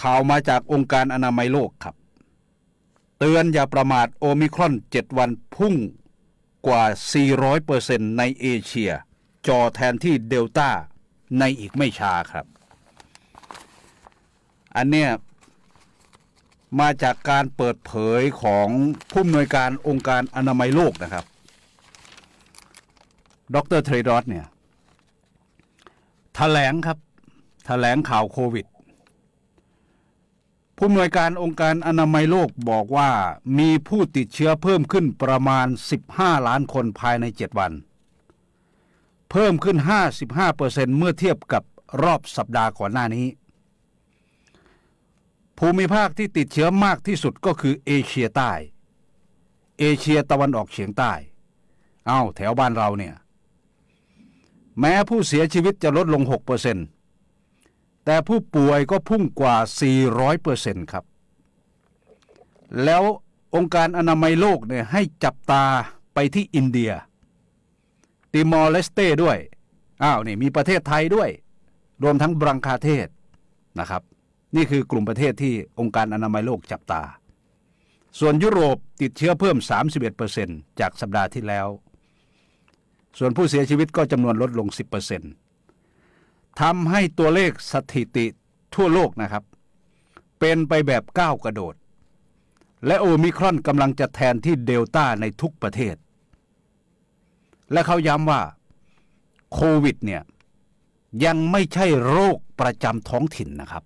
ข่าวมาจากองค์การอนามัยโลกครับ เตือนอย่าประมาทโอมิครอน 7 วันพุ่งกว่า 400%ในเอเชีย จอแทนที่เดลต้าในอีกไม่ช้าครับ อันเนี้ยมาจากการเปิดเผยของผู้อำนวยการองค์การอนามัยโลกนะครับ ดรเทรดอสเนี่ยแถลงครับแถลงข่าวโควิด ผู้อำนวยการองค์การอนามัยโลกบอกว่ามีผู้ติดเชื้อเพิ่มขึ้นประมาณ 15 ล้านคนภายใน 7 วัน เพิ่มขึ้น 55%เมื่อเทียบกับรอบสัปดาห์ก่อนหน้านี้ ภูมิภาคที่ติดเชื้อมากที่สุดก็คือเอเชียใต้ เอเชียตะวันออกเฉียงใต้ เอ้าแถวบ้านเราเนี่ย แม้ผู้เสียชีวิตจะลดลง 6% แต่ผู้ป่วยก็พุ่งกว่า 400%ครับ แล้วองค์การอนามัยโลกเนี่ยให้จับตาไปที่อินเดีย ติมอร์เลสเต้ด้วย อ้าวนี่มีประเทศไทยด้วย รวมทั้งบรังคาเทศนะครับ นี่คือกลุ่มประเทศที่องค์การอนามัยโลกจับตา ส่วนยุโรปติดเชื้อเพิ่ม 31%จากสัปดาห์ที่แล้ว ส่วนผู้เสียชีวิตก็จำนวนลดลง 10% ทำให้ตัวเลขสถิติทั่วโลกนะครับ เป็นไปแบบก้าวกระโดด และโอมิครอนกำลังจะแทนที่เดลต้าในทุกประเทศ และเขาย้ำว่าโควิดเนี่ยยังไม่ใช่โรคประจำท้องถิ่นนะครับ